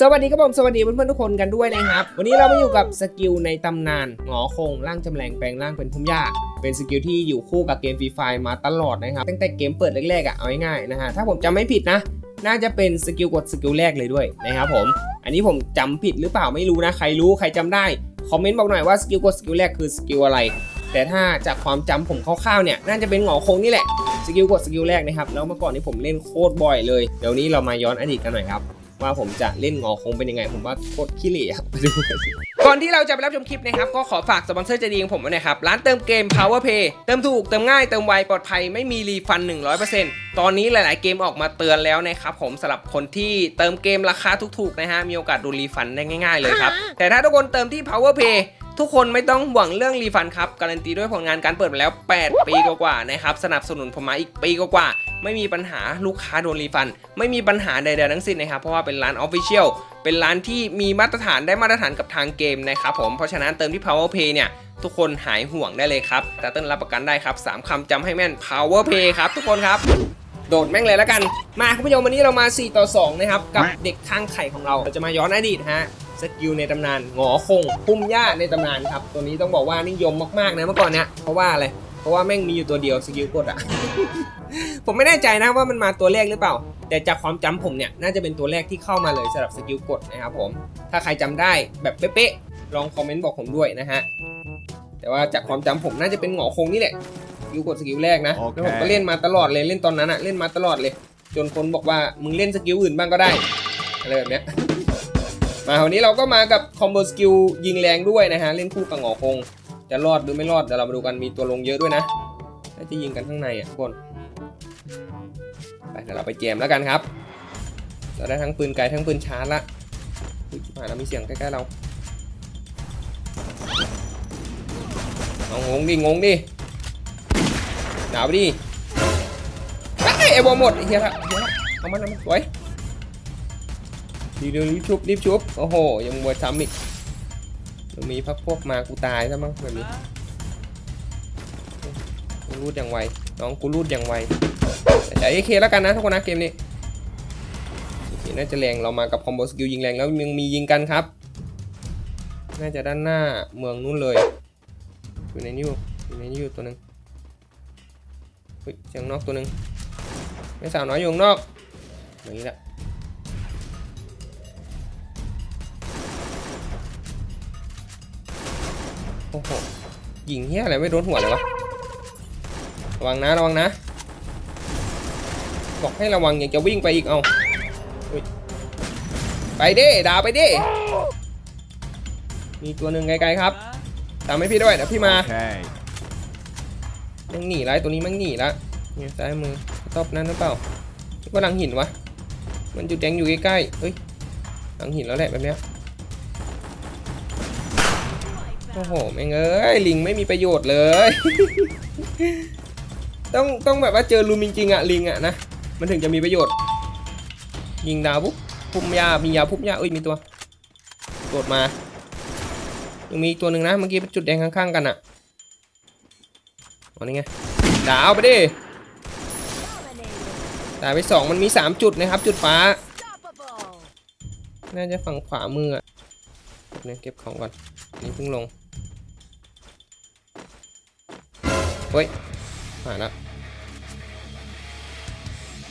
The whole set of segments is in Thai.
สวัสดีครับผมสวัสดีเพื่อนๆทุกคนกันด้วยนะครับ วันนี้เรามาอยู่กับสกิลในตำนานหงอคงร่างจำแรงแปลงร่างเป็นพุ่มหญ้าเป็นสกิลที่อยู่คู่กับเกมฟรีไฟมาตลอดนะครับตั้งแต่เกมเปิดแรกๆอะเอาง่ายๆนะฮะถ้าผมจำไม่ผิดนะ น่าจะเป็นสกิลกดสกิลแรกเลยด้วยนะครับผม อันนี้ผมจำผิดหรือเปล่าไม่รู้นะใครรู้ใครจำได้คอมเมนต์บอกหน่อยว่าสกิลกดสกิลแรกคือสกิลอะไรแต่ถ้าจากความจำผมคร่าวๆเนี่ยน่าจะเป็นหงอคงนี่แหละสกิลกดสกิลแรกนะครับแล้วเมื่อก่อนนี้ผมเล่นโคตรบ่อยเลยเดี๋ยวนี้เรามาย้อนอดีตกันหน่อยครับ ว่าผมจะเล่นงอคงเป็นยังไง ผมว่าโคตรขี้เหร่ครับไปดูกันสิก่อนที่เราจะไปรับชมคลิปนะครับ ก็ขอฝากสปอนเซอร์ใจดีของผมไว้นะครับ ร้านเติมเกม Power Pay เติมถูก เติมง่าย เติมไว ปลอดภัย ไม่มีรีฟัน 100%ตอนนี้หลาย ๆ เกมออกมาเตือนแล้วนะครับผมสำหรับคนที่เติมเกมราคาถูก ๆ นะฮะ มีโอกาสโดนรีฟันได้ง่าย ๆ เลยครับ แต่ถ้าทุกคนเติมที่ Power Pay ทุกคนไม่ต้องหวังเรื่องรีฟันครับ การันตีด้วยผลงานการเปิดมาแล้ว 8 ปีกว่าๆนะครับ สนับสนุนผมมาอีกปีกว่าๆไม่มีปัญหาลูกค้าโดนรีฟัน ไม่มีปัญหาใดๆทั้งสิ้นนะครับ เพราะว่าเป็นร้านออฟฟิเชียลเป็นร้านที่มีมาตรฐานได้มาตรฐานกับทางเกมนะครับผม เพราะฉะนั้นเติมที่ power play เนี่ยทุกคนหายห่วงได้เลยครับแต่เต้นรับประกันได้ครับ 3คำจำให้แม่น power play ครับทุกคนครับโดดแม่งเลยแล้วกัน มาคุณผู้ชมวันนี้เรามา 4 ต่อ 2 นะครับ กับเด็กข้างไข่ของเรา เราจะมาย้อนอดีตฮะ สกิลในตำนานหงอคงพุ่มหญ้าในตำนานครับตัวนี้ต้องบอกว่านิยมมากๆนะเมื่อก่อนเนี้ยเพราะว่าอะไรเพราะว่าแม่งมีอยู่ตัวเดียวสกิลกดอะผมไม่แน่ใจนะว่ามันมาตัวแรกหรือเปล่า แต่จากความจำผมเนี่ยน่าจะเป็นตัวแรกที่เข้ามาเลยสำหรับสกิลกดนะครับผมถ้าใครจำได้แบบเป๊ะๆลองคอมเมนต์บอกผมด้วยนะฮะแต่ว่าจากความจำผมน่าจะเป็นหงอคงนี่แหละสกิลกดสกิลแรกนะโอเคแล้วผมก็เล่นมาตลอดเลยเล่นตอนนั้นอะเล่นมาตลอดเลย จนคนบอกว่ามึงเล่นสกิลอื่นบ้างก็ได้อะไรแบบเนี้ย มาวันนี้เราก็มากับคอมโบสกิลยิงแรงด้วยนะฮะ เล่นคู่กับหงอคง จะรอดหรือไม่รอดเดี๋ยวเรามาดูกันมีตัวลงเยอะด้วยนะน่าจะยิงกันข้างในอะทุกคน ไปเดี๋ยวเราไปแจมแล้วกันครับ เราได้ทั้งปืนไกลทั้งปืนชาร์จละอุ๊ยชิบหายแล้วมีเสียงใกล้ๆเราเอางงดิงงดิหนาวดิไอ้ยไอ้บอหมดเฮียละเฮียละเอามันเอามันสวย รีบๆรีบชุบรีบชุบโอ้โหยังมัวซ้ำอีกเดี๋ยวมีพักพวกมากูตายซะมั้งแบบนี้กูรูดอย่างไวน้องกูรูดอย่างไวแต่ใช้ AK แล้วกันนะทุกคนนะเกมนี้โอเคน่าจะแรงเรามากับคอมโบสกิลยิงแรงแล้วยังมียิงกันครับ น่าจะด้านหน้าเมืองนู้นเลยอยู่ในนี้อยู่อยู่ในนี้อยู่ตัวหนึ่งเฮ้ยเสียงนอกตัวหนึ่งไม่สาวน้อยอยู่ข้างนอกอย่างนี้แหละ โอ้โหยิงเฮียอะไรไม่โดนหัวเลยวะ ระวังนะระวังนะ บอกให้ระวังอยากจะวิ่งไปอีกเอาอุ๊ยไปดิดาวไปดิ มีตัวหนึ่งไกลๆครับ ตามให้พี่ด้วยเดี๋ยวพี่มา Okay. แมันหนีแล้วไอ้ตัวนี้แมันหนีแล้วเนี่ยซ้ายมือตบนั้นหรือเปล่าคิดว่าหลังหินวะ มันจุดแดงอยู่ใกล้ๆเฮ้ยหลังหินแล้วแหละแบบเนี้ย โอ้โหแม่งเอ้ยลิงไม่มีประโยชน์เลย ต้องต้องแบบว่าเจอลุมจริงๆอะลิงอะนะมันถึงจะมีประโยชน์ ยิงดาวปุ๊บพุ่มยามียาพุ่มยาเอ้ยมีตัวโดดมายังมีตัวหนึ่งนะเมื่อกี้เป็นจุดแดงข้างๆกันอะอ๋อนี่ไงดาวไปดิดาวไปสองมันมีสามจุดนะครับ จุดฟ้า น่าจะฝั่งขวามืออะเนี่ยเก็บของก่อนนี่เพิ่งลง เฮ้ยผ่านละ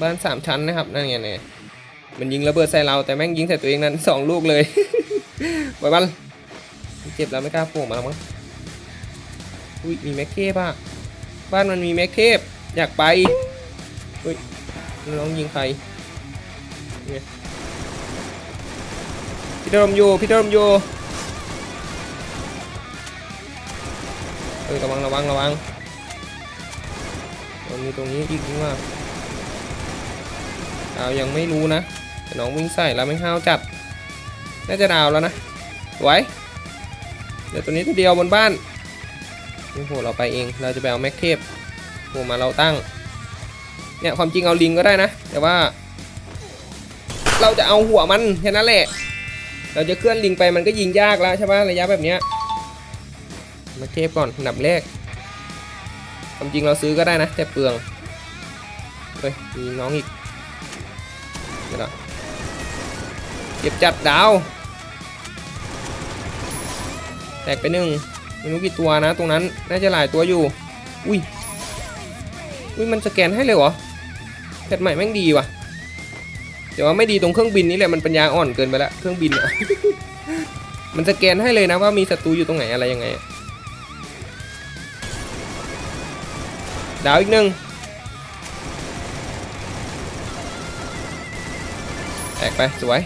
บ้านสามชั้นนะครับนั่นไงเนี่ยมันยิงระเบิดใส่เราแต่แม่งยิงใส่ตัวเองนั้นสองลูกเลยปล่อยมันเจ็บแล้วไม่กล้าโผล่มาแล้วมั้งอุ้ยมีแม็กเทปอะบ้านมันมีแม็กเทปอยากไปอุ้ยน้องยิงใครพี่ดมอยู่พี่ดมอยู่เอ้ยระวังระวังระวัง มันมีตรงนี้อีกว่าดาวยังไม่รู้นะแต่น้องวิ่งใส่แล้วไม่ห้าวจัด น่าจะดาวแล้วนะสวยเดี๋ยวตัวนี้ตัวเดียวบนบ้านนี่โหเราไปเอง เราจะไปเอาแม็กเทปโหมาเราตั้ง เนี่ยความจริงเอาลิงก็ได้นะ แต่ว่า เราจะเอาหัวมันแค่นั้นแหละ เราจะเคลื่อนลิงไปมันก็ยิงยากแล้วใช่ปะระยะแบบเนี้ยแม็กเทปก่อนอันดับแรก ความจริงเราซื้อก็ได้นะ แต่เปลือง เฮ้ย มีน้องอีกเดี๋ยวนะเก็บจัดดาว แตกไปหนึ่งไม่รู้กี่ตัวนะ ตรงนั้น น่าจะหลายตัวอยู่ อุ้ย อุ้ย มันสแกนให้เลยเหรอแพทใหม่แม่งดีว่ะแต่ว่าไม่ดีตรงเครื่องบินนี่แหละมันปัญญาอ่อนเกินไปละเครื่องบินอะมันสแกนให้เลยนะว่ามีศัตรูอยู่ตรงไหนอะไรยังไง ดาวอีกหนึ่งแตกไปสวย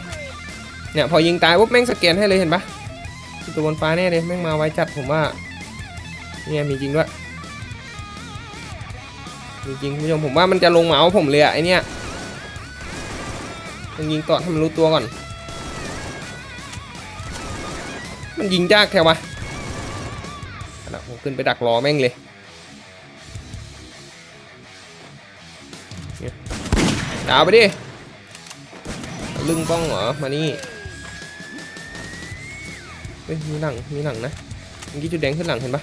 เนี่ยพอยิงตายปุ๊บแม่งสแกนให้เลยเห็นปะตัวบนฟ้าแน่เลยแม่งมาไว้จัดผมว่า เนี่ยมีจริงด้วยมีจริงคุณผู้ชมผมว่ามันจะลงเหมาผมเลยอะไอเนี่ยมันยิงต่อให้มันรู้ตัวก่อน มันยิงยากแค่วะขณะผมขึ้นไปดักรอแม่งเลย ดาวไปดิลึงป้องเหรอ มานี่เฮ้ยมีหลัง มีหลังนะเมื่อกี้จุดแดงขึ้นหลังเห็นปะ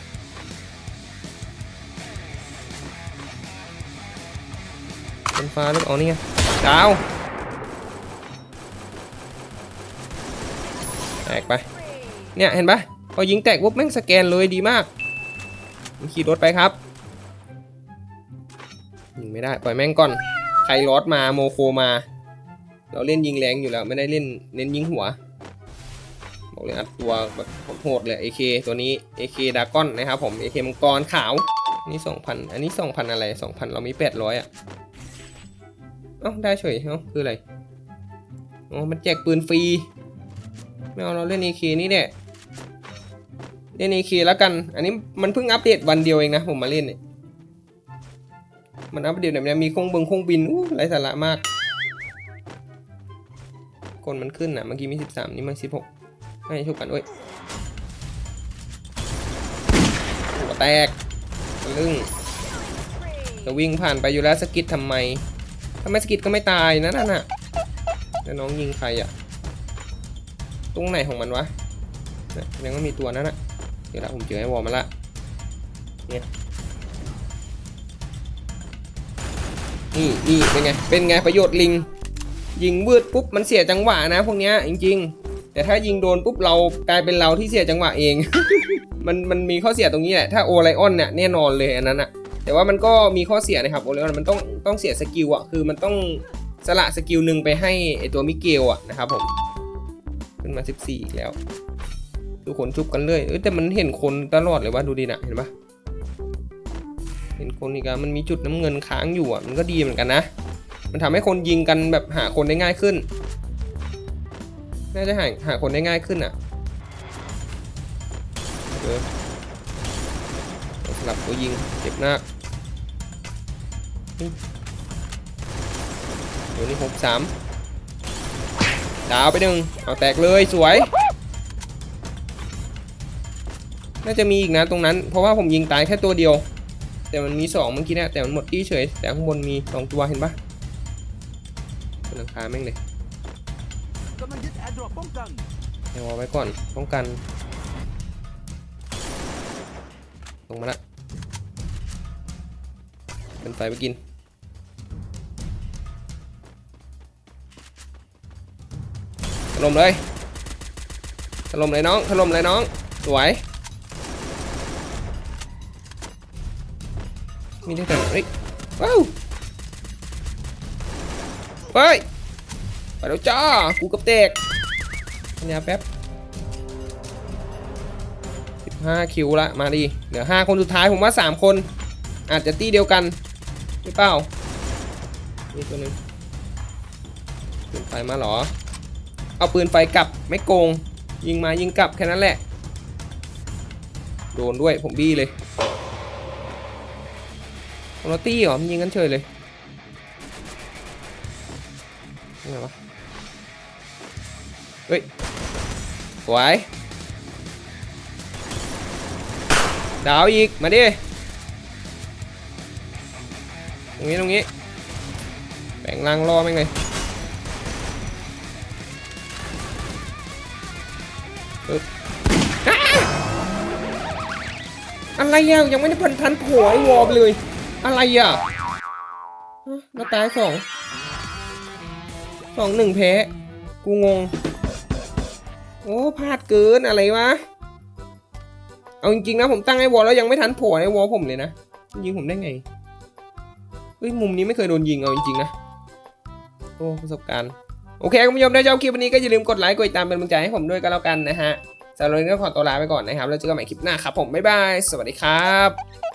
เป็นฟ้าหรือเปล่านี่ไงดาวแตกไป เนี่ยเห็นปะพอยิงแตกปุ๊บแม่งสแกนเลยดีมากขี่รถไปครับยิงไม่ได้ ปล่อยแม่งก่อน ครรอดมาโมโคมา เราเล่นยิงแรงอยู่แล้ว ไม่ได้เล่นเน้นยิงหัวบอกเลยอัดตัวแบบโหดเลย AK ตัวนี้ AK ดากอนนะครับผม AK มังกรขาวนี่2,000 อันนี้ 2,000 อะไร 2,000 เรามี 800 อะ เอ้า ได้เฉย เอ้า คืออะไร อ๋อ มันแจกปืนฟรี ไม่เอาเราเล่น AK นี่แหละ เล่น AK แล้วกัน อันนี้มันเพิ่งอัปเดตวันเดียวเองนะ ผมมาเล่นเนี่ย มันอัปเดตแบบนี้มีคงเบิงคงบินอู้ไรสาระมากคนมันขึ้นอะ เมื่อกี้มี 13 นี่มัน 16ให้ชุบกันเอ้ยหัวแตกทะลึงจะวิ่งผ่านไปอยู่แล้วสกิดทำไมถ้าไม่สกิดก็ไม่ตายนะนั่นน่ะแล้วน้องยิงใครอะ ตรงไหนของมันวะเนี่ยแสดงว่ามีตัวนั้นอะเดี๋ยวละผมเจอไอ้วอลมาละเนี่ย นี่นี่เป็นไง เป็นไงประโยชน์ลิง ยิงวืดปุ๊บมันเสียจังหวะนะพวกเนี้ยจริง ๆ แต่ถ้ายิงโดนปุ๊บเรากลายเป็นเราที่เสียจังหวะเอง มันมันมีข้อเสียตรงนี้แหละถ้าโอไลออนเนี่ยแน่นอนเลยอันนั้นอะแต่ว่ามันก็มีข้อเสียนะครับโอไลออนมันต้องต้องเสียสกิลอะคือมันต้องสละสกิลหนึ่งไปให้ไอตัวมิเกลอะนะครับผมขึ้นมา 14 อีกแล้วดูคนชุบกันเลยเอ้ยแต่มันเห็นคนตลอดเลยว่าดูดีนะเห็นปะ เห็นคนอีกอะมันมีจุดน้ำเงินค้างอยู่อะมันก็ดีเหมือนกันนะ มันทำให้คนยิงกันแบบหาคนได้ง่ายขึ้น น่าจะหาหาคนได้ง่ายขึ้นอะเออเอาสลับตัวยิงเจ็บหนักเดี๋ยวนี้หกสามดาวไปหนึ่งเอาแตกเลยสวย น่าจะมีอีกนะตรงนั้น เพราะว่าผมยิงตายแค่ตัวเดียว แต่มันมีสองเมื่อกี้เนะแต่มันหมดที่เฉย แต่ข้างบนมีสองตัวเห็นปะบนหลังคาแม่งเลยกำลังยึดแอร์ดรอปป้องกันเอาไว้ก่อนป้องกัน ลงมาละเป็นไฟไปกินถล่มเลยถล่มเลยน้องถล่มเลยน้อง สวย มีได้แต่เฮ้ยว้าวเฮ้ยไปแล้วจ้ากูกับเตกปัญญาแป๊บ15คิวละมาดิเหลือ5คนสุดท้ายผมว่า3คน อาจจะตีเดียวกันหรือเปล่านี่ตัวหนึงปืนไฟมาหรอ เอาปืนไฟกลับไม่โกง ยิงมายิงกลับแค่นั้นแหละ โดนด้วยผมบี้เลย โรตี้เหรอมันยิงกันเฉยเลยยังไงวะเฮ้ยสวยดาวอีก มาดิ ตรงนี้ตรงนี้ แบ่งล่างรอแม่งเลยปึ๊บอ้าอะไรอะยังไม่ได้พันทันโผล่ไอ้วอลเลย อะไรอะฮะมาตายสองสองหนึ่งแพ้กูงง โอ้พลาดเกินอะไรวะ เอาจริงๆนะผมตั้งไอ้วอลแล้วยังไม่ทันโผล่ไอ้วอลผมเลยนะ ยิงผมได้ไงเฮ้ยมุมนี้ไม่เคยโดนยิงเอาจริงๆนะโอ้ประสบการณ์โอเคคุณผู้ชมได้ชอบคลิปวันนี้ก็อย่าลืมกดไลค์กดติดตามเป็นกำลังใจให้ผมด้วยก็แล้วกันนะฮะสำหรับวันนี้ก็ขอตัวลาไปก่อนนะครับแล้วเจอกันใหม่คลิปหน้าครับผมบ๊ายบายสวัสดีครับ